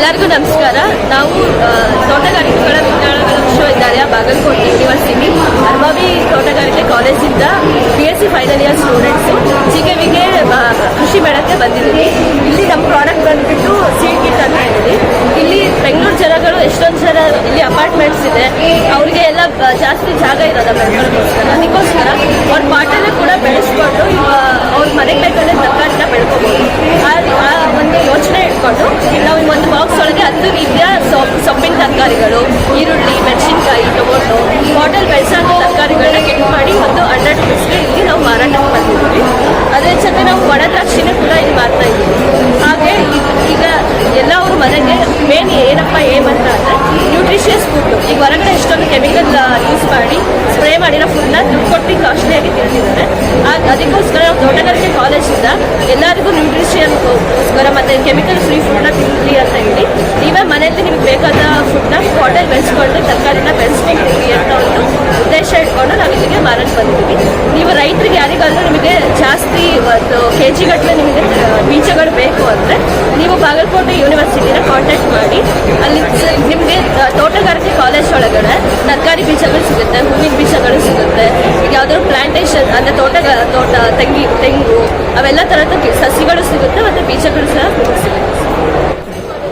ಎಲ್ಲರಿಗೂ ನಮಸ್ಕಾರ. ನಾವು ತೋಟಗಾರಿಕೆಗಳ ವಿಜ್ಞಾನಗಳ ವಿಶ್ವವಿದ್ಯಾಲಯ ಬಾಗಲಕೋಟೆ ಯೂನಿವರ್ಸಿಟಿ ಅರ್ಬಾಬಿ ತೋಟಗಾರಿಕೆ ಕಾಲೇಜಿಂದ B S C final year students ಜಿಕೆವಿಗೆ ಕೃಷಿ ಮೇಳಕ್ಕೆ ಬಂದಿದ್ದೀವಿ. ಇಲ್ಲಿ ನಮ್ಮ ಪ್ರಾಡಕ್ಟ್ ಬಂದ್ಬಿಟ್ಟು ಸೀಡ್ ಕಿಟ್ ಅಂತ ಹೇಳಿ ಇಲ್ಲಿ ಬೆಂಗಳೂರು ಜನಗಳು ಎಷ್ಟೊಂದು ಜನ ಇಲ್ಲಿ ಅಪಾರ್ಟ್ಮೆಂಟ್ಸ್ ಇದೆ. ಅವ್ರಿಗೆ ಎಲ್ಲ ಜಾಸ್ತಿ ಜಾಗ ಇರೋದ ಬೆಂಗಳೂರಿಗೋಸ್ಕರ? ಅದಕ್ಕೋಸ್ಕರ ಅವ್ರ ಪಾಟಲ್ಲೇ ಕೂಡ ಬೆಳೆಸ್ಕೊಂಡು ಅವ್ರ ಮನೆಗೆ ಬೇಕಾದ್ರೆ ಇಟ್ಕೊಂಡು ನಾವು ಒಂದು ಬಾಕ್ಸ್ ಒಳಗೆ ಹತ್ತು ರೀತಿಯ ಸೊಪ್ಪು ಸೊಪ್ಪಿನ ತರಕಾರಿಗಳು, ಈರುಳ್ಳಿ, ಮೆಣಸಿನಕಾಯಿ, ಟೊಮೊಟೊ, ಬಾಟಲ್ ಬೆಳೆಸಾದ ತರಕಾರಿಗಳನ್ನ ಕೆಟ್ಟು ಮಾಡಿ ಒಂದು ಹಂಡ್ರೆಡ್ ರುಪೀಸ್ಗೆ ಇಲ್ಲಿ ನಾವು ಮಾರಾಟ ಮಾಡ್ತೀವಿ ಅದೇ ಜೊತೆ ನಾವು ಒಣ ದ್ರಾಕ್ಷಿನೂ ಕೂಡ ಇಲ್ಲಿ ಮಾರ್ತಾ ಇದ್ದೀವಿ. ಹಾಗೆ ಈಗ- ಎಲ್ಲ ಅವ್ರ ಮನೆಗೆ ಮೇನ್ ಏನಪ್ಪ ಏಮಂತ ಅಂದರೆ ಮಾಡಿರೋ ಫುಡ್ನ ದುಡ್ಡು ಕೊಟ್ಟು ಕಾಸ್ಟ್ಲಿಯಾಗಿ ತಿಂತಿದ್ದಾರೆ ಅದಕ್ಕೋಸ್ಕರ ನಾವು ಕಾಲೇಜ್ ಕಾಲೇಜಿಂದ ಎಲ್ಲರಿಗೂ ನ್ಯೂಟ್ರಿಷಿಯನ್ಗೋಸ್ಕರ ಮತ್ತು ಕೆಮಿಕಲ್ ಫ್ರೀ ಫುಡ್ನ ತಿನ್ನಿರಿ ಅಂತ ಹೇಳಿ ನೀವೇ ಮನೆಯಲ್ಲಿ ನಿಮ್ಗೆ ಬೇಕಾದ ಫುಡ್ನ ಹೋಟೆಲ್ ಬೆಳೆಸ್ಕೊಂಡು ತರಕಾರಿನ ಬೆಳೆಸ್ಕೊಂಡಿದ್ದೀವಿ ಅಂತ ಒಂದು ಉದ್ದೇಶ ಇಟ್ಕೊಂಡು ನಾವು ಇಲ್ಲಿಗೆ ಮಾರಾಟ ಬಂದಿದ್ದೀವಿ. ನೀವು ರೈತರಿಗೆ ಯಾರಿಗಾದ್ರೂ ನಿಮಗೆ ಜಾಸ್ತಿ ಒಂದು ಕೆ ಜಿಗಟ್ಟಲೆ ನಿಮಗೆ ಬೀಜಗಳು ಬೇಕು ಯೂನಿವರ್ಸಿಟಿನ ಕಾಂಟ್ಯಾಕ್ಟ್ ಮಾಡಿ. ಅಲ್ಲಿ, ನಿಮಗೆ ತೋಟಗಾರಿಕೆ ಕಾಲೇಜ್ ಒಳಗಡೆ ತರಕಾರಿ ಬೀಜಗಳು ಸಿಗುತ್ತೆ, ಹೂವಿನ ಬೀಜಗಳು ಸಿಗುತ್ತೆ. ಈಗ ಯಾವ್ದಾದ್ರು ಪ್ಲಾಂಟೇಶನ್ ಅಂದರೆ ತೋಟ ತೋಟ, ತೆಂಗಿ, ತೆಂಗು, ಅವೆಲ್ಲ ಥರದ ಸಸಿಗಳು ಸಿಗುತ್ತೆ ಮತ್ತು ಬೀಜಗಳು ಸಹ ಸಿಗುತ್ತೆ.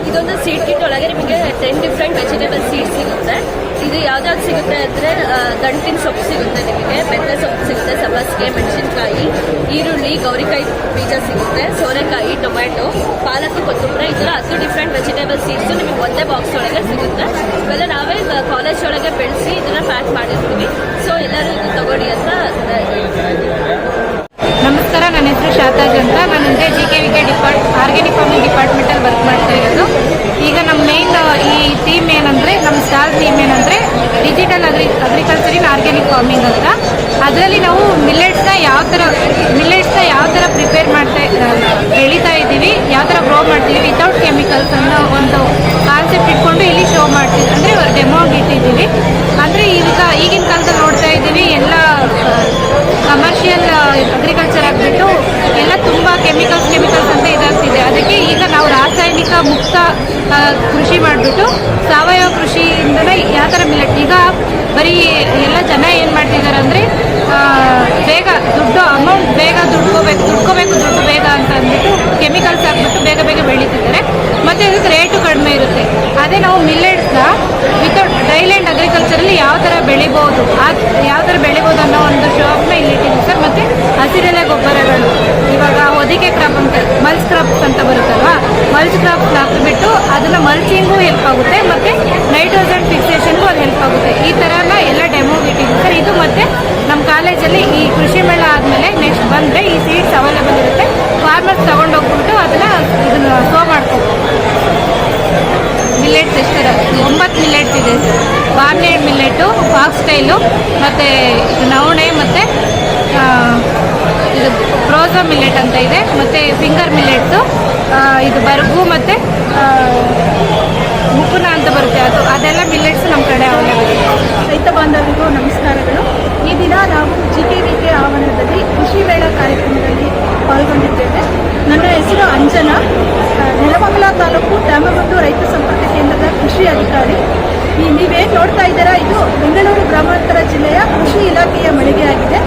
ಇದೊಂದು ಸೀಡ್ ಕಿಟ್ ಒಳಗೆ ನಿಮಗೆ ಟೆನ್ ಡಿಫ್ರೆಂಟ್ ವೆಜಿಟೇಬಲ್ ಸೀಡ್ ಸಿಗುತ್ತೆ. ಇದು ಯಾವ್ದಾವ್ದು ಸಿಗುತ್ತೆ ಅಂದ್ರೆ ದಂಟಿನ ಸೊಪ್ಪು ಸಿಗುತ್ತೆ ನಿಮಗೆ ಮೆಂತ್ಯ ಸೊಪ್ಪು ಸಿಗುತ್ತೆ, ಸಬ್ಬಸಿಗೆ, ಮೆಣಸಿನ್ಕಾಯಿ, ಈರುಳ್ಳಿ, ಗೌರಿಕಾಯಿ ಬೀಜ ಸಿಗುತ್ತೆ, ಸೋರೆಕಾಯಿ, ಟೊಮ್ಯಾಟೊ, ಪಾಲಕ್, ಕೊತ್ತಂಬರಿ, ಈ ಥರ ಹತ್ತು ಡಿಫ್ರೆಂಟ್ ವೆಜಿಟೇಬಲ್ ಸೀಡ್ಸು ನಿಮಗೆ ಒಂದೇ ಬಾಕ್ಸ್ ಒಳಗೆ ಸಿಗುತ್ತೆ. ಇವೆಲ್ಲ ನಾವೇ ಕಾಲೇಜ್ ಒಳಗೆ ಬೆಳೆಸಿ ಇದನ್ನ ಪ್ಯಾಕ್ ಮಾಡಿರ್ತೀವಿ. ಸೊ ಎಲ್ಲರೂ ಇದು ತಗೊಳ್ಳಿ ಅಂತ ನಮಸ್ಕಾರ, ನನ್ನ ಹೆಸರು ಶಾತಾಜ್ ಅಂತ. ನಾನು ಹಿಂದೆ G K V K depart organic farming ಡಿಪಾರ್ಟ್ಮೆಂಟಲ್ಲಿ work ಮಾಡ್ತಾ ಇರೋದು ಈಗ ನಮ್ಮ ಮೇನ್ ಈ ಥೀಮ್ ಏನಂದರೆ ನಮ್ಮ ಸ್ಟಾಲ್ ಥೀಮ್ ಏನಂದರೆ digital agri agriculture in organic farming ಅಂತ. ಅದರಲ್ಲಿ ನಾವು ಮಿಲ್ಲೆಟ್ಸ್ನ ಯಾವ ಥರ ಮಿಲ್ಲೆಟ್ಸ್ನ ಯಾವ ಥರ ಪ್ರಿಪೇರ್ ಮಾಡ್ತಾ ಬೆಳೀತಾ ಇದ್ದೀವಿ, ಯಾವ ಥರ ಗ್ರೋ ಮಾಡ್ತೀವಿ ವಿತೌಟ್ ಕೆಮಿಕಲ್ಸ್ ಅನ್ನೋ ಒಂದು ಕಾನ್ಸೆಪ್ಟ್ ಇಟ್ಕೊಂಡು ಇಲ್ಲಿ ಶೋ ಮಾಡ್ತೀವಿ. ಅಂದರೆ ಡೆಮೋಗೆ ಇಟ್ಟಿದ್ದೀವಿ. ಅಂದರೆ ಈಗ ಈಗಿನ ಕಾಲದಲ್ಲಿ ನೋಡ್ತಾ ಇದ್ದೀವಿ, ಎಲ್ಲ ಕಮರ್ಷಿಯಲ್ ಅಗ್ರಿಕಲ್ಚರ್ ಆಗಿಬಿಟ್ಟು ಎಲ್ಲ ತುಂಬ ಕೆಮಿಕಲ್ಸ್ ಕೆಮಿಕಲ್ಸ್ ಅಂತ ಇದಾಗ್ತಿದೆ. ಅದಕ್ಕೆ ಈಗ ನಾವು ರಾಸಾಯನಿಕ ಮುಕ್ತ ಕೃಷಿ ಮಾಡಿಬಿಟ್ಟು ಸಾವಯವ ಕೃಷಿಯಿಂದನೇ ಯಾವ ಥರ ಮಿಲೆಟ್ ಈಗ ಬರೀ ಎಲ್ಲ ಜನ ಏನು ಮಾಡ್ತಿದ್ದಾರೆ ಅಂದರೆ ಬೇಗ ದುಡ್ಡು ಅಮೌಂಟ್ ಬೇಗ ದುಡ್ಕೋಬೇಕು ದುಡ್ಕೋಬೇಕು ದುಡ್ಡು ಬೇಗ ಅಂತ ಅಂದ್ಬಿಟ್ಟು ಕೆಮಿಕಲ್ಸ್ ಹಾಕ್ಬಿಟ್ಟು ಬೇಗ ಬೇಗ ಬೆಳೀತಿದ್ದಾರೆ. ಮತ್ತು ಅದಕ್ಕೆ ರೇಟು ಕಡಿಮೆ ಇರುತ್ತೆ. ಅದೇ ನಾವು ಮಿಲ್ಲೆಟ್ಸ್ನ ವಿತೌಟ್ ಡೈಲ್ಯಾಂಡ್ ಅಗ್ರಿಕಲ್ಚರಲ್ಲಿ ಯಾವ ಥರ ಬೆಳಿಬೋದು ಅದು ಯಾವ ಥರ ಬೆಳಿಬೋದು ಅನ್ನೋ ಒಂದು ಶಾಪ್ನ ಇಲ್ಲಿ ಇಟ್ಟಿದ್ದೀವಿ ಸರ್. ಮತ್ತು ಹಸಿರೆಲೆ ಗೊಬ್ಬರಗಳು, ಇವಾಗ ಹೊದಿಕೆ ಕ್ರಾಪ್ ಅಂತ ಮಲ್ಸ್ ಕ್ರಾಪ್ಸ್ ಅಂತ ಬರುತ್ತಲ್ವಾ? ಮಲ್ಚ್ ಕ್ರಾಪ್ ಹಾಕಿಬಿಟ್ಟು ಅದನ್ನು ಮಲ್ಚಿಂಗೂ ಹೆಲ್ಪ್ ಆಗುತ್ತೆ, ಮತ್ತು ನೈಟ್ರೋಜನ್ ಫಿಕ್ಸೇಷನ್ಗೂ ಅದು ಹೆಲ್ಪ್ ಆಗುತ್ತೆ. ಈ ತರ ಎಲ್ಲ ಡೆಮೋ ಇಟ್ಟಿದ್ದೀವಿ ಸರ್, ಇದು ಮತ್ತು ನಮ್ಮ ಕಾಲೇಜಲ್ಲಿ ಈ ಕೃಷಿ ಮೇಳ ಆದಮೇಲೆ ನೆಕ್ಸ್ಟ್ ಬಂದರೆ ಈ ಸೀಡ್ಸ್ ಅವೈಲೇಬಲ್ ಇರುತ್ತೆ. ಫಾರ್ಮರ್ಸ್ ತೊಗೊಂಡೋಗ್ಬಿಟ್ಟು ಅದನ್ನು ಇದನ್ನು ಸೋ ಮಾಡ್ಕೋಬೋದು. ಮಿಲ್ಲೆಟ್ಸ್ ಎಷ್ಟು ಒಂಬತ್ತು ಮಿಲ್ಲೆಟ್ಸ್ ಇದೆ sir. Barnyard millet foxtail ಮತ್ತು ನವಣೆ, ಮತ್ತು ಇದು ಪ್ರೋಸಾ ಮಿಲ್ಲೆಟ್ ಅಂತ ಇದೆ. ಮತ್ತು ಫಿಂಗರ್ ಮಿಲ್ಲೆಟ್ಸು ಇದು ಬರಗು ಮತ್ತು ಮುಕುನ ಅಂತ ಬರುತ್ತೆ. ಅದು, ಅದೆಲ್ಲ ಮಿಲ್ಲೆಟ್ಸ್ ನಮ್ಮ ಕಡೆ ಅವೈಲೇಬಲ್ ರೈತ ಬಾಂಧವರಿಗೂ ನಮಸ್ಕಾರಗಳು. ಈ ದಿನ ನಾವು ಜಿ ಟಿ ವಿ ಕೆ ಆವರಣದಲ್ಲಿ ಕೃಷಿ ಮೇಳ ಕಾರ್ಯಕ್ರಮದಲ್ಲಿ ಪಾಲ್ಗೊಂಡಿದ್ದೇವೆ. ನನ್ನ ಹೆಸರು ಅಂಜನಾ. ನೆಲಮಂಗಲ ತಾಲೂಕು ತ್ಯಾಮಗೊಂಡು ರೈತ ಸಂಪರ್ಕ ಕೇಂದ್ರದ ಕೃಷಿ ಅಧಿಕಾರಿ. ಈ ನೀವೇನು ನೋಡ್ತಾ ಇದ್ದೀರಾ, ಇದು ಬೆಂಗಳೂರು ಗ್ರಾಮಾಂತರ ಜಿಲ್ಲೆಯ ಕೃಷಿ ಇಲಾಖೆಯ ಮಳಿಗೆಯಾಗಿದೆ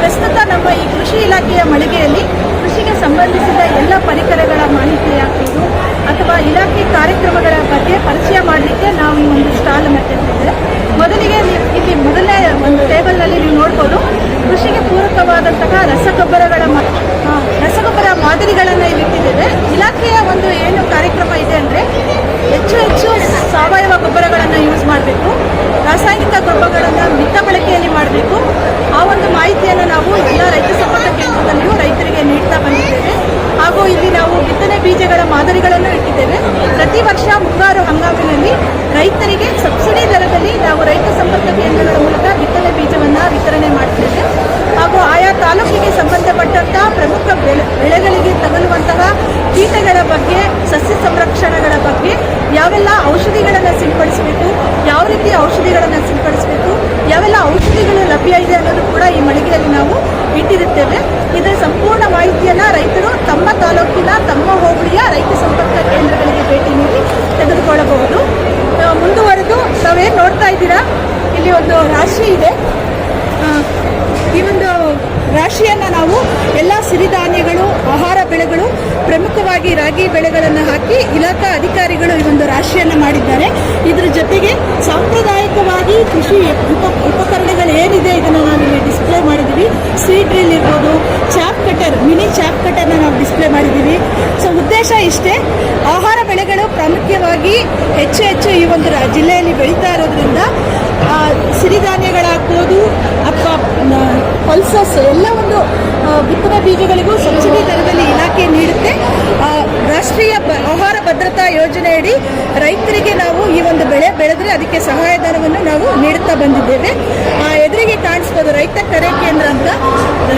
ಪ್ರಸ್ತುತ ನಮ್ಮ ಈ ಕೃಷಿ ಇಲಾಖೆಯ ಮಳಿಗೆಯಲ್ಲಿ ಕೃಷಿಗೆ ಸಂಬಂಧಿಸಿದ ಎಲ್ಲ ಪರಿಕರಗಳ ಮಾಹಿತಿ ಆಗ್ಬೋದು ಅಥವಾ ಇಲಾಖೆ ಕಾರ್ಯಕ್ರಮಗಳ ಬಗ್ಗೆ ಪರಿಚಯ ಮಾಡಲಿಕ್ಕೆ ನಾವು ಈ ಒಂದು ಸ್ಟಾಲ್ ತೆಗೆದಿದ್ದೇವೆ ಮೊದಲಿಗೆ ಇಲ್ಲಿ ಮೊದಲನೇ ಒಂದು ಟೇಬಲ್ನಲ್ಲಿ ನೀವು ನೋಡ್ಬೋದು. ಕೃಷಿಗೆ ಪೂರಕವಾದಂತಹ ರಸಗೊಬ್ಬರಗಳ ರಸಗೊಬ್ಬರ ಮಾದರಿಗಳನ್ನು ಇಲ್ಲಿ ಇಟ್ಟಿದ್ದೇವೆ. ಇಲಾಖೆಯ ಒಂದು ಏನು ಕಾರ್ಯಕ್ರಮ ಇದೆ ಅಂದರೆ ಹೆಚ್ಚು ಹೆಚ್ಚು ಸಾವಯವ ಗೊಬ್ಬರಗಳನ್ನು ಯೂಸ್ ಮಾಡಬೇಕು. ರಾಸಾಯನಿಕ ಗೊಬ್ಬರಗಳನ್ನು ಮಿತ ಬಳಕೆಯಲ್ಲಿ ಮಾಡಬೇಕು. ಆ ಒಂದು ಮಾಹಿತಿಯನ್ನು ನಾವು ಎಲ್ಲ ರೈತ ಸಂಪರ್ಕ ಕೇಂದ್ರದಲ್ಲಿಯೂ ರೈತರಿಗೆ ನೀಡ್ತಾ ಬಂದಿದ್ದೇವೆ ಹಾಗೂ ಇಲ್ಲಿ ನಾವು ಬಿತ್ತನೆ ಬೀಜಗಳ ಮಾದರಿಗಳನ್ನು ಇಟ್ಟಿದ್ದೇವೆ. ಪ್ರತಿ ವರ್ಷ ಮುಂಗಾರು ಹಂಗಾಮಿನಲ್ಲಿ ರೈತರಿಗೆ ಸಬ್ಸಿಡಿ ದರದಲ್ಲಿ ನಾವು ರೈತ ಸಂಪರ್ಕ ಕೇಂದ್ರಗಳ ಮೂಲಕ ಬಿತ್ತನೆ ಬೀಜವನ್ನು ವಿತರಣೆ ಮಾಡ್ತೇವೆ. ಹಾಗೂ ಆಯಾ ತಾಲೂಕಿಗೆ ಸಂಬಂಧಪಟ್ಟಂತಹ ಪ್ರಮುಖ ಬೆಳೆ, ಬೆಳೆಗಳಿಗೆ ತಗಲುವಂತಹ ಕೀಟಗಳ ಬಗ್ಗೆ, ಸಸ್ಯ ಸಂರಕ್ಷಣೆಗಳ ಬಗ್ಗೆ ಯಾವೆಲ್ಲ ಔಷಧಿಗಳನ್ನು ಸಿಂಪಡಿಸಬೇಕು, ಯಾವ ರೀತಿ ಔಷಧಿಗಳನ್ನು ಸಿಂಪಡಿಸಬೇಕು ಲಭ್ಯ ಇದೆ ಅನ್ನೋದು ಕೂಡ ಈ ಮಳಿಗೆಯಲ್ಲಿ ನಾವು ಇಟ್ಟಿರುತ್ತೇವೆ. ಇದರ ಸಂಪೂರ್ಣ ಮಾಹಿತಿಯನ್ನ ರೈತರು ತಮ್ಮ ತಾಲೂಕಿನ, ತಮ್ಮ ಹೋಬಳಿಯ ರೈತ ಸಂಪರ್ಕ ಕೇಂದ್ರಗಳಿಗೆ ಭೇಟಿ ನೀಡಿ ತೆಗೆದುಕೊಳ್ಳಬಹುದು. ಮುಂದುವರೆದು ತಾವೇನು ನೋಡ್ತಾ ಇದ್ದೀರಾ? ಇಲ್ಲಿ ಒಂದು ರಾಶಿ ಇದೆ. ಈ ಒಂದು ರಾಶಿಯನ್ನ ನಾವು ಎಲ್ಲ ಸಿರಿಧಾನ್ಯಗಳು, ಆಹಾರ ಬೆಳೆಗಳು, ಪ್ರಮುಖವಾಗಿ ರಾಗಿ ಬೆಳೆಗಳನ್ನು ಹಾಕಿ, ಇಲ್ಲ ಅಧಿಕಾರಿಗಳು ಈ ಒಂದು ರಾಶಿಯನ್ನು ಮಾಡಿದ್ದಾರೆ. ಇದರ ಜೊತೆಗೆ ಸಾಂಪ್ರದಾಯಿಕವಾಗಿ ಕೃಷಿ ಉಪ ಉಪಕರಣಗಳು ಏನಿದೆ ಇದನ್ನು ಇಲ್ಲಿ ಡಿಸ್ಪ್ಲೇ ಮಾಡಿದ್ದೀವಿ. ಸೀಡ್ ಡ್ರಿಲ್ ಇರ್ಬೋದು ಚಾಪ್ ಕಟರ್ ಮಿನಿ ಚಾಪ್ ಕಟರ್ನ ನಾವು ಡಿಸ್ಪ್ಲೇ ಮಾಡಿದ್ದೀವಿ. ಸೊ ಉದ್ದೇಶ ಇಷ್ಟೇ, ಆಹಾರ ಬೆಳೆಗಳು ಪ್ರಾಮುಖ್ಯವಾಗಿ ಹೆಚ್ಚು ಹೆಚ್ಚು ಈ ಒಂದು ಜಿಲ್ಲೆಯಲ್ಲಿ ಬೆಳೀತಾ ಇರೋದ್ರಿಂದ ಸಿರಿಧಾನ್ಯಗಳಾಗ್ಬೋದು ಅಥವಾ ಪಲ್ಸಸ್ ಎಲ್ಲ ಒಂದು ಬಿತ್ತನೆ ಬೀಜಗಳಿಗೂ ಸಬ್ಸಿಡಿ ದರದಲ್ಲಿ ಇಲಾಖೆ ನೀಡುತ್ತೆ. ರಾಷ್ಟ್ರೀಯ ಆಹಾರ ಭದ್ರತಾ ಯೋಜನೆಯಡಿ ರೈತರಿಗೆ ನಾವು ಈ ಒಂದು ಬೆಳೆ ಬೆಳೆದ್ರೆ ಅದಕ್ಕೆ ಸಹಾಯಧನವನ್ನು ನಾವು ನೀಡುತ್ತಾ ಬಂದಿದ್ದೇವೆ. ಆ, ಎದುರಿಗೆ ಕಾಣಿಸ್ಬೋದು ರೈತ ಕರೆ ಕೇಂದ್ರ ಅಂತ.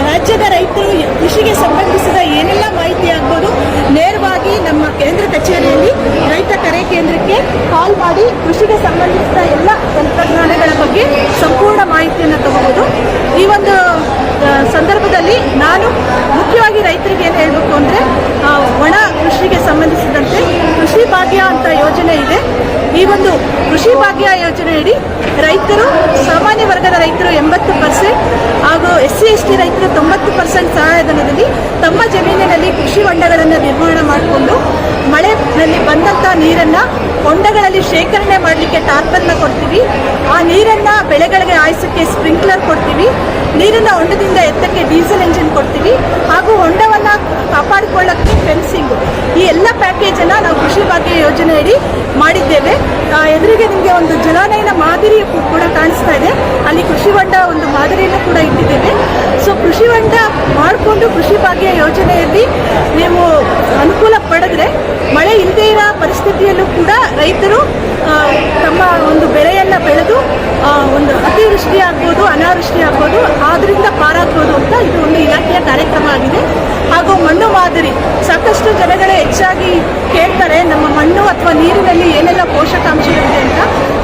ರಾಜ್ಯದ ರೈತರು ಕೃಷಿಗೆ ಸಂಬಂಧಿಸಿದ ಏನೆಲ್ಲ ಮಾಹಿತಿ ಆಗ್ಬೋದು ನೇರವಾಗಿ ನಮ್ಮ ಕೇಂದ್ರ ಕಚೇರಿಯಲ್ಲಿ ರೈತ ಕರೆ ಕೇಂದ್ರಕ್ಕೆ ಕಾಲ್ ಮಾಡಿ ಕೃಷಿಗೆ ಸಂಬಂಧಿಸಿದ ಎಲ್ಲ ತಂತ್ರಜ್ಞಾನಗಳ ಬಗ್ಗೆ ಸಂಪೂರ್ಣ ಮಾಹಿತಿಯನ್ನು ತಗೋಬಹುದು ಈ ಒಂದು ಸಂದರ್ಭದಲ್ಲಿ ನಾನು ಮುಖ್ಯವಾಗಿ ರೈತರಿಗೆ ಏನು ಹೇಳಬೇಕು ಅಂದರೆ ಒಣ ಕೃಷಿಗೆ ಸಂಬಂಧಿಸಿದಂತೆ ಕೃಷಿ ಭಾಗ್ಯ ಅಂತ ಯೋಜನೆ ಇದೆ. ಈ ಒಂದು ಕೃಷಿ ಭಾಗ್ಯ ಯೋಜನೆಯಡಿ ರೈತರು, ಸಾಮಾನ್ಯ ವರ್ಗದ ರೈತರು ಎಂಬತ್ತು ಪರ್ಸೆಂಟ್ ಹಾಗೂ ಎಸ್ ಸಿ ಎಸ್ ಟಿ ರೈತರು ತೊಂಬತ್ತು ಪರ್ಸೆಂಟ್ ಸಹಾಯಧನದಲ್ಲಿ ತಮ್ಮ ಜಮೀನಿನಲ್ಲಿ ಕೃಷಿ ಹೊಂಡಗಳನ್ನು ನಿರ್ಮಾಣ ಮಾಡಿಕೊಂಡು ಮಳೆನಲ್ಲಿ ಬಂದಂಥ ನೀರನ್ನ ಹೊಂಡಗಳಲ್ಲಿ ಶೇಖರಣೆ ಮಾಡಲಿಕ್ಕೆ ಟಾರ್ಪನ್ನ ಕೊಡ್ತೀವಿ. ಆ ನೀರನ್ನ ಬೆಳೆಗಳಿಗೆ ಆಯಿಸಕ್ಕೆ ಸ್ಪ್ರಿಂಕ್ಲರ್ ಕೊಡ್ತೀವಿ. ನೀರನ್ನ ಹೊಂಡದಿಂದ ಎತ್ತಕ್ಕೆ ಡೀಸೆಲ್ ಎಂಜಿನ್ ಕೊಡ್ತೀವಿ. ಹಾಗೂ ಹೊಂಡವನ್ನ ಕಾಪಾಡಿಕೊಳ್ಳಕ್ಕೆ ಫೆನ್ಸಿಂಗ್. ಈ ಎಲ್ಲ ಪ್ಯಾಕೇಜನ್ನು ನಾವು ಕೃಷಿ ಭಾಗ್ಯ ಯೋಜನೆಯಡಿ ಮಾಡಿದ್ದೇವೆ. ಎದುರಿಗೆ ನಿಮಗೆ ಒಂದು ಜಲಾನಯನ ಮಾದರಿ ಕೂಡ ಕಾಣಿಸ್ತಾ ಇದೆ. ಅಲ್ಲಿ ಕೃಷಿ ಹೊಂಡ ಒಂದು ಇಟ್ಟಿದ್ದೇವೆ ಸೊ ಕೃಷಿ ಹೊಂಡ ಮಾಡಿಕೊಂಡು ಕೃಷಿ ಭಾಗ್ಯ ಯೋಜನೆಯಲ್ಲಿ ನೀವು ಅನುಕೂಲ ಪಡೆದ್ರೆ ಮಳೆ ಇಲ್ಲದೇ ಇರೋ ಪರಿಸ್ಥಿತಿಯಲ್ಲೂ ಕೂಡ ರೈತರು ತಮ್ಮ ಒಂದು ಬೆಳೆಯನ್ನು ಬೆಳೆದು ಒಂದು ಅತಿವೃಷ್ಟಿ ಆಗ್ಬೋದು, ಅನಾವೃಷ್ಟಿ ಆಗ್ಬೋದು, ಆದ್ರಿಂದ ಪಾರಾಗ್ಬೋದು ಅಂತ ಇದು ಒಂದು ಇಲಾಖೆಯ ಕಾರ್ಯಕ್ರಮ ಆಗಿದೆ. ಹಾಗೂ ಮಣ್ಣು ಮಾದರಿ, ಸಾಕಷ್ಟು ಜನಗಳೇ ಹೆಚ್ಚಾಗಿ ಕೇಳ್ತಾರೆ, ನಮ್ಮ ಮಣ್ಣು ಅಥವಾ ನೀರಿನಲ್ಲಿ ಏನೆಲ್ಲ ಪೋಷಕಾಂಶಗಳು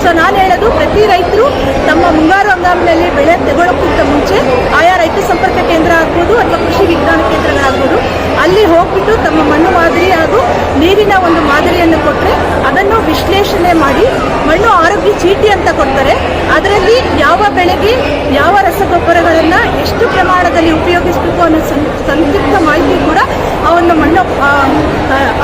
ಸೊ ನಾನು ಹೇಳೋದು ಪ್ರತಿ ರೈತರು ತಮ್ಮ ಮುಂಗಾರು ಹಂಗಾಮಿನಲ್ಲಿ ಬೆಳೆ ತಗೊಳ್ಳೋಕ್ಕಿಂತ ಮುಂಚೆ ಆಯಾ ರೈತ ಸಂಪರ್ಕ ಕೇಂದ್ರ ಆಗ್ಬೋದು ಅಥವಾ ಕೃಷಿ ವಿಜ್ಞಾನ ಕೇಂದ್ರಗಳಾಗ್ಬೋದು. ಅಲ್ಲಿ ಹೋಗ್ಬಿಟ್ಟು ತಮ್ಮ ಮಣ್ಣು ಮಾದರಿ ಹಾಗೂ ನೀರಿನ ಒಂದು ಮಾದರಿಯನ್ನು ಕೊಟ್ಟರೆ ಅದನ್ನು ವಿಶ್ಲೇಷಣೆ ಮಾಡಿ ಮಣ್ಣು ಆರೋಗ್ಯ ಚೀಟಿ ಅಂತ ಕೊಡ್ತಾರೆ. ಅದರಲ್ಲಿ ಯಾವ ಬೆಳೆಗೆ ಯಾವ ರಸಗೊಬ್ಬರಗಳನ್ನು ಎಷ್ಟು ಪ್ರಮಾಣದಲ್ಲಿ ಉಪಯೋಗಿಸಬೇಕು ಅನ್ನೋ ಸಂಕ್ಷಿಪ್ತ ಮಾಹಿತಿ ಆ,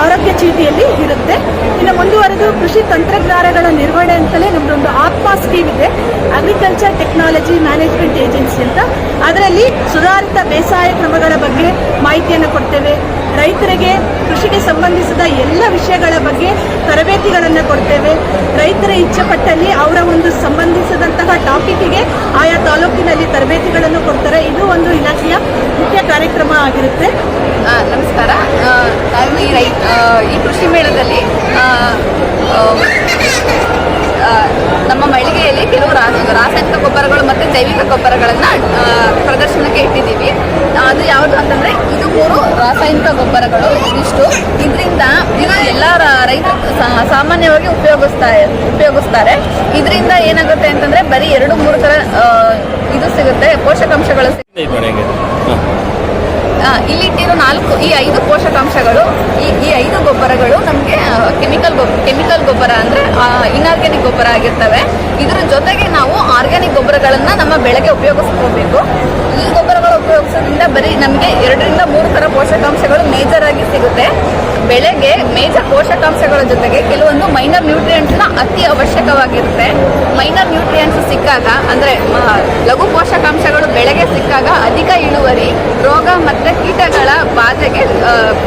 ಆರೋಗ್ಯ ಚೀಟಿಯಲ್ಲಿ ಇರುತ್ತೆ. ಇನ್ನು ಮುಂದುವರೆದು ಕೃಷಿ ತಂತ್ರಜ್ಞಾನಗಳ ನಿರ್ವಹಣೆ ಅಂತಲೇ ನಮ್ದೊಂದು ಆತ್ಮ ಸ್ಕೀಮ್ ಇದೆ. ಅಗ್ರಿಕಲ್ಚರ್ ಟೆಕ್ನಾಲಜಿ ಮ್ಯಾನೇಜ್ಮೆಂಟ್ ಏಜೆನ್ಸಿ ಅಂತ. ಅದರಲ್ಲಿ ಸುಧಾರಿತ ಬೇಸಾಯ ಕ್ರಮಗಳ ಬಗ್ಗೆ ಮಾಹಿತಿಯನ್ನು ಕೊಡ್ತೇವೆ. ರೈತರಿಗೆ ಕೃಷಿಗೆ ಸಂಬಂಧಿಸಿದ ಎಲ್ಲ ವಿಷಯಗಳ ಬಗ್ಗೆ ತರಬೇತಿಗಳನ್ನು ಕೊಡ್ತೇವೆ. ರೈತರ ಇಚ್ಛೆಪಟ್ಟಲ್ಲಿ ಅವರ ಒಂದು ಸಂಬಂಧಿಸಿದಂತಹ ಟಾಪಿಕ್ಗೆ ಆಯಾ ತಾಲೂಕಿನಲ್ಲಿ ತರಬೇತಿಗಳನ್ನು ಕೊಡ್ತಾರೆ. ಇದು ಒಂದು ಇಲಾಖೆಯ ಮುಖ್ಯ ಕಾರ್ಯಕ್ರಮ ಆಗಿರುತ್ತೆ ಆ, ನಮಸ್ಕಾರ ಆ, ನಾನು ಈ ರೈ ಕೃಷಿ ಮೇಳದಲ್ಲಿ ನಮ್ಮ ಮಳಿಗೆಯಲ್ಲಿ ಕೆಲವು ರಾಸ- ರಾಸಾಯನಿಕ ಗೊಬ್ಬರಗಳು ಮತ್ತು ಜೈವಿಕ ಗೊಬ್ಬರಗಳನ್ನು ಪ್ರದರ್ಶನಕ್ಕೆ ಇಟ್ಟಿದ್ದೀವಿ. ಅದು ಯಾವುದು ಅಂತಂದರೆ, ಇದು ಮೂರು ರಾಸಾಯನಿಕ ಗೊಬ್ಬರಗಳು. ಇದಿಷ್ಟು. ಇದರಿಂದ ಇದು ಎಲ್ಲ ರೈತರು ಸಾಮಾನ್ಯವಾಗಿ ಉಪಯೋಗಿಸ್ತಾ, ಉಪಯೋಗಿಸ್ತಾರೆ. ಇದರಿಂದ ಏನಾಗುತ್ತೆ ಅಂತಂದರೆ, ಬರೀ ಎರಡು ಮೂರು ಥರ ಇದು ಸಿಗುತ್ತೆ, ಪೋಷಕಾಂಶಗಳು ಸಿಗುತ್ತೆ. ಇದು ಮನೆಗೆ ಹಾಂ ಆ, ಇಲ್ಲಿ ನಾಲ್ಕು ಈ ಐದು ಪೋಷಕಾಂಶಗಳು ಈ ಈ ಐದು ಗೊಬ್ಬರಗಳು ನಮಗೆ ಕೆಮಿಕಲ್ ಗೊಬ್ಬರ ಕೆಮಿಕಲ್ ಗೊಬ್ಬರ ಅಂದರೆ ಇನ್ಆರ್ಗ್ಯಾನಿಕ್ ಗೊಬ್ಬರ ಆಗಿರ್ತವೆ. ಇದರ ಜೊತೆಗೆ ನಾವು ಆರ್ಗ್ಯಾನಿಕ್ ಗೊಬ್ಬರಗಳನ್ನು ನಮ್ಮ ಬೆಳೆಗೆ ಉಪಯೋಗಿಸ್ಕೋಬೇಕು. ಈ ಗೊಬ್ಬರಗಳು ಉಪಯೋಗಿಸೋದ್ರಿಂದ ಬರೀ ನಮಗೆ ಎರಡರಿಂದ ಮೂರು ಥರ ಪೋಷಕಾಂಶಗಳು ಮೇಜರ್ ಆಗಿ ಸಿಗುತ್ತೆ. ಬೆಳೆಗೆ ಮೇಜರ್ ಪೋಷಕಾಂಶಗಳ ಜೊತೆಗೆ ಕೆಲವೊಂದು ಮೈನರ್ ನ್ಯೂಟ್ರಿಯೆಂಟ್ಸ್ನ ಅತಿ ಅವಶ್ಯಕವಾಗಿರುತ್ತೆ. ಮೈನರ್ ನ್ಯೂಟ್ರಿಯೆಂಟ್ಸ್ ಸಿಕ್ಕಾಗ ಅಂದರೆ ಲಘು ಪೋಷಕಾಂಶಗಳು ಬೆಳೆಗೆ ಸಿಕ್ಕಾಗ ಅಧಿಕ ಇಳುವರಿ, ರೋಗ ಮತ್ತು ಕೀಟಗಳ ಬಾಧೆಗೆ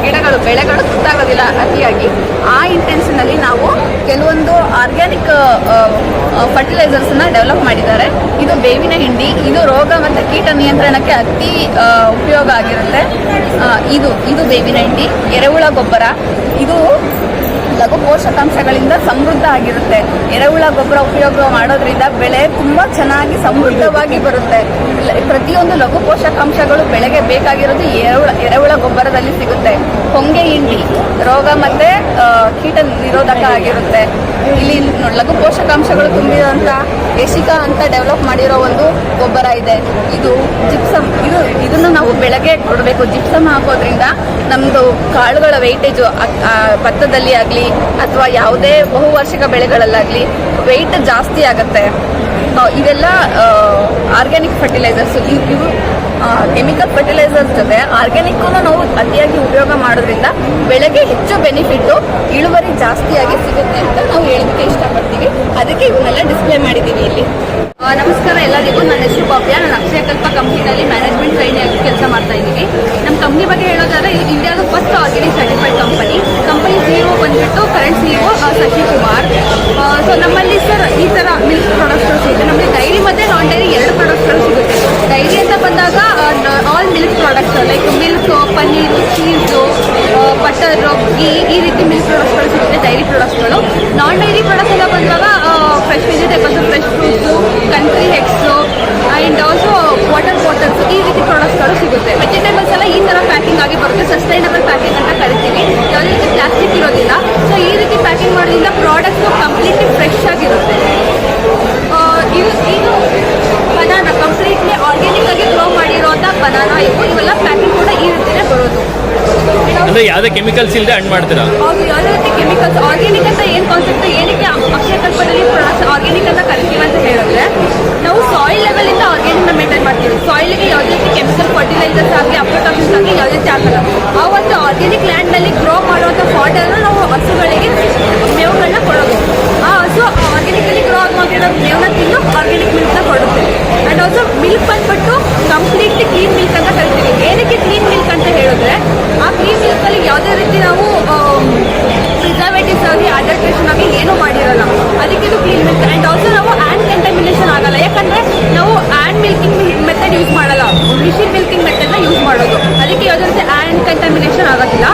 ಗಿಡಗಳು ಬೆಳೆಗಳು ತುತ್ತಾಗೋದಿಲ್ಲ ಅತಿಯಾಗಿ. ಆ ಇಂಟೆನ್ಷನಲ್ಲಿ ನಾವು ಕೆಲವೊಂದು ಆರ್ಗ್ಯಾನಿಕ್ ಫರ್ಟಿಲೈಸರ್ಸನ್ನ ಡೆವಲಪ್ ಮಾಡಿದ್ದಾರೆ. ಇದು ಬೇವಿನ ಹಿಂಡಿ, ಇದು ರೋಗ ಮತ್ತು ಕೀಟ ನಿಯಂತ್ರಣಕ್ಕೆ ಅತಿ ಉಪಯೋಗ ಆಗಿರುತ್ತೆ. ಇದು ಇದು ಬೇವಿನ ಹಿಂಡಿ, ಎರೆಹುಳ ಗೊಬ್ಬರ. ಇದು ಲಘು ಪೋಷಕಾಂಶಗಳಿಂದ ಸಮೃದ್ಧ ಆಗಿರುತ್ತೆ. ಎರೆಹುಳ ಗೊಬ್ಬರ ಉಪಯೋಗ ಮಾಡೋದ್ರಿಂದ ಬೆಳೆ ತುಂಬಾ ಚೆನ್ನಾಗಿ ಸಮೃದ್ಧವಾಗಿ ಬರುತ್ತೆ. ಪ್ರತಿಯೊಂದು ಲಘು ಪೋಷಕಾಂಶಗಳು ಬೆಳೆಗೆ ಬೇಕಾಗಿರೋದು ಎರೆಹುಳ ಎರೆಹುಳ ಗೊಬ್ಬರದಲ್ಲಿ ಸಿಗುತ್ತೆ. ಹೊಂಗೆ ಹಿಂಡಿ ರೋಗ ಮತ್ತೆ ಕೀಟ ನಿರೋಧಕ ಆಗಿರುತ್ತೆ. ಇಲ್ಲಿ ಲಘು ಪೋಷಕಾಂಶಗಳು ತುಂಬಿರುವಂತ ಏಷಿಕ ಅಂತ ಡೆವಲಪ್ ಮಾಡಿರೋ ಒಂದು ಗೊಬ್ಬರ ಇದೆ. ಇದು ಜಿಪ್ಸಮ್ ಇದು ಇದನ್ನು ನಾವು ಬೆಳಗ್ಗೆ ಕೊಡಬೇಕು. ಜಿಪ್ಸಮ್ ಹಾಕೋದ್ರಿಂದ ನಮ್ಮದು ಕಾಳುಗಳ ವೆಯ್ಟೇಜು ಭತ್ತದಲ್ಲಿ ಆಗಲಿ ಅಥವಾ ಯಾವುದೇ ಬಹುವಾರ್ಷಿಕ ಬೆಳೆಗಳಲ್ಲಾಗಲಿ ವೆಯ್ಟ್ ಜಾಸ್ತಿ ಆಗುತ್ತೆ. ಇವೆಲ್ಲ ಆರ್ಗ್ಯಾನಿಕ್ ಫರ್ಟಿಲೈಸರ್ಸ್ ಇವು ಕೆಮಿಕಲ್ ಫರ್ಟಿಲೈಸರ್ಸ್ ಜೊತೆ ಆರ್ಗ್ಯಾನಿಕ್ ನಾವು ಅತಿಯಾಗಿ ಉಪಯೋಗ ಮಾಡೋದ್ರಿಂದ ಬೆಳೆಗೆ ಹೆಚ್ಚು ಬೆನಿಫಿಟ್ಟು ಇಳುವರಿ ಜಾಸ್ತಿಯಾಗಿ ಸಿಗುತ್ತೆ ಅಂತ ನಾವು ಹೇಳೋದಕ್ಕೆ ಇಷ್ಟಪಡ್ತೀವಿ. ಅದಕ್ಕೆ ಇವನ್ನೆಲ್ಲ ಡಿಸ್ಪ್ಲೇ ಮಾಡಿದ್ದೀವಿ ಇಲ್ಲಿ. ನಮಸ್ಕಾರ ಎಲ್ಲರಿಗೂ. ನನ್ನ ಹೆಸರು ಭವ್ಯ. ನಾನು ಅಕ್ಷಯಕಲ್ಪ ಕಂಪ್ನಿನಲ್ಲಿ ಮ್ಯಾನೇಜ್ಮೆಂಟ್ ಟ್ರೈನಿ ಆಗಿ ಕೆಲಸ ಮಾಡ್ತಾ ಇದ್ದೀವಿ ನಮ್ಮ ಕಂಪ್ನಿ ಬಗ್ಗೆ ಹೇಳೋದಾದ್ರೆ ಇಂಡಿಯಾದ first organic certified company company CEO ಬಂದ್ಬಿಟ್ಟು current CEO Shashi Kumar. So ನಮ್ಮಲ್ಲಿ ಸರ್ ಈ ಥರ ಮಿಲ್ಕ್ ಪ್ರಾಡಕ್ಟ್ಗಳು ಸಿಗುತ್ತೆ ನಮಗೆ ಡೈರಿ ಮತ್ತು ನಾನ್ ಡೈರಿ ಎರಡು ಪ್ರಾಡಕ್ಟ್ಗಳು ಸಿಗುತ್ತೆ ಡೈರಿ ಅಂತ ಬಂದಾಗ all milk products like milk paneer cheese butter ಈ ಈ ರೀತಿ ಮಿಲ್ಕ್ ಪ್ರಾಡಕ್ಟ್ಸ್ಗಳು ಸಿಗುತ್ತೆ ಡೈರಿ ಪ್ರಾಡಕ್ಟ್ಸ್ಗಳು ನಾನ್ ಡೈರಿ ಪ್ರಾಡಕ್ಟ್ಸ್ ಎಲ್ಲ ಬಂದಾಗ fresh vegetables fresh fruits country eggs and also water bottles ಈ ರೀತಿ ಪ್ರಾಡಕ್ಟ್ಸ್ಗಳು ಸಿಗುತ್ತೆ. ವೆಜಿಟೇಬಲ್ಸ್ ಎಲ್ಲ ಈ ಥರ ಪ್ಯಾಕಿಂಗ್ ಆಗಿ ಬರುತ್ತೆ ಸಸ್ಟೈನಬಲ್ ಪ್ಯಾಕಿಂಗ್ ಅಂತ ಕರಿತೀವಿ. ಯಾವುದೇ ರೀತಿ ಪ್ಲಾಸ್ಟಿಕ್ ಇರೋದಿಲ್ಲ. ಸೊ ಈ ರೀತಿ ಪ್ಯಾಕಿಂಗ್ ಮಾಡೋದ್ರಿಂದ ಪ್ರಾಡಕ್ಟ್ಸು ಕಂಪ್ಲೀಟ್ಲಿ ಫ್ರೆಶ್ ಆಗಿರುತ್ತೆ. ಇದು ಇದು ಬನಾನ ಕಂಪ್ಲೀಟ್ಲಿ ಆರ್ಗ್ಯಾನಿಕ್ ಆಗಿ ಗ್ರೋ ಮಾಡಿರುವಂಥ ಬನಾನ ಇವು ಇವೆಲ್ಲ ಪ್ಯಾಕಿಂಗ್ ಕೂಡ ಈ ರೀತಿನೇ ಬರೋದು. ಅಂದ್ರೆ ಯಾವುದೇ ಕೆಮಿಕಲ್ಸ್ ಇಲ್ಲದೆ ಹಣ್ಣು ಮಾಡ್ತೀರಾ? ಹೌದು ಯಾವುದೇ ರೀತಿ ಕೆಮಿಕಲ್ಸ್ ಆರ್ಗ್ಯಾನಿಕ್ ಅಂತ ಏನು ಕಾನ್ಸೆಪ್ಟ್ ಏನಕ್ಕೆ ಅಕ್ಷಯ ಕಲ್ಪದಲ್ಲಿ ಪ್ರಾಡಕ್ಟ್ಸ್ ಆರ್ಗ್ಯಾನಿಕ್ ಅಂತ ಕರಿತೀವಿ. ಕಂಪ್ಲೀಟ್ಲಿ ಕ್ಲೀನ್ ಮಿಲ್ಕ್ ಅಂತ ಕರಿತೀವಿ. ಏನಕ್ಕೆ ಕ್ಲೀನ್ ಮಿಲ್ಕ್ ಅಂತ ಹೇಳಿದ್ರೆ, ಆ ಕ್ಲೀನ್ ಮಿಲ್ಕಲ್ಲಿ ಯಾವುದೇ ರೀತಿ ನಾವು ಪ್ರಿಸರ್ವೇಟಿವ್ಸ್ ಆಗಿ ಅಡಲ್ಟ್ರೇಷನ್ ಆಗಿ ಏನೂ ಮಾಡಿರಲ್ಲ. ಅದಕ್ಕೆ ಇದು ಕ್ಲೀನ್ ಮಿಲ್ಕ್ ಆ್ಯಂಡ್ ಆಲ್ಸೋ ನಾವು ಆ್ಯಂಡ್ ಕಂಟಮಿನೇಷನ್ ಆಗಲ್ಲ. ಯಾಕಂದರೆ ನಾವು ಆ್ಯಂಡ್ ಮಿಲ್ಕಿಂಗ್ ಮೆಥಡ್ ಯೂಸ್ ಮಾಡಲ್ಲ. ಮಿಷಿನ್ ಮಿಲ್ಕಿಂಗ್ ಮೆಥಡ್ನ ಯೂಸ್ ಮಾಡೋದು. ಅದಕ್ಕೆ ಯಾವುದೇ ರೀತಿ ಆ್ಯಂಡ್ ಕಂಟಮಿನೇಷನ್ ಆಗೋದಿಲ್ಲ.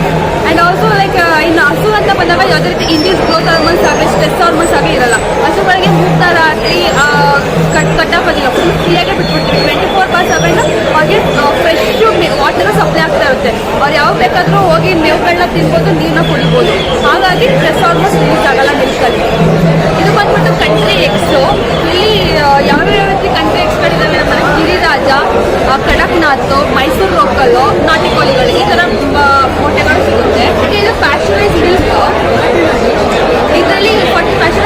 ಆ್ಯಂಡ್ ಆಲ್ಸೋ ಲೈಕ್ ಇನ್ನು ಹಸು ಅಂತ ಬಂದಾಗ ಯಾವುದೇ ರೀತಿ ಇಂಡ್ಯೂಸ್ ಗ್ರೋತ್ ಹಾರ್ಮೋನ್ಸ್ ಆಗಲಿ ಸ್ಟ್ರೆಸ್ ಹಾರ್ಮೋನ್ಸ್ ಆಗಲಿ ಇರಲ್ಲ. ಹಸುಗಳಿಗೆ ಮೂರ್ತಾರ ಆಗಲಿ ಕಟ್ ಕಟ್ಟಾಗೋದಿಲ್ಲ ಫುಲ್ ಫ್ರೀಯಾಗೆ ಬಿಟ್ಬಿಡ್ತೀವಿ. ಟ್ವೆಂಟಿ ಆಗುತ್ತೆ ಅವ್ರು ಯಾವಾಗ ಬೇಕಾದ್ರೂ ಹೋಗಿ ಮೇವುಗಳನ್ನ ತಿನ್ಬೋದು ನೀರನ್ನ ಕುಡಿಬೋದು. ಹಾಗಾಗಿ ಸ್ಟ್ರೆಸ್ ಆಲ್ಮೋಸ್ಟ್ ಯೂಸ್ ಆಗಲ್ಲ ಮಿಲ್ಕಲ್ಲಿ ಇದು ಬಂದ್ಬಿಟ್ಟು ಕಂಟ್ರಿ ಎಕ್ಸು ಇಲ್ಲಿ ಯಾವ ಯಾವ ರೀತಿ ಕಂಟ್ರಿ ಎಕ್ಸ್ಗಳಿದ್ದಾವೆ ನಮ್ಮ ಗಿರಿರಾಜ ಕಡಕ್ನಾಥ್, ಮೈಸೂರು ನಾಟಿ ನಾಟಿಕೋಳಿಗಳು. ಈ ಥರ ಮೊಟ್ಟೆಗಳು ಸಿಗುತ್ತೆ. ಇದು ಫ್ಯಾಶನೈಸ್ ಮಿಲ್ಕ್ ಇದರಲ್ಲಿ ಫಾರ್ಟಿ ಪ್ಯಾಶ್ಚರ್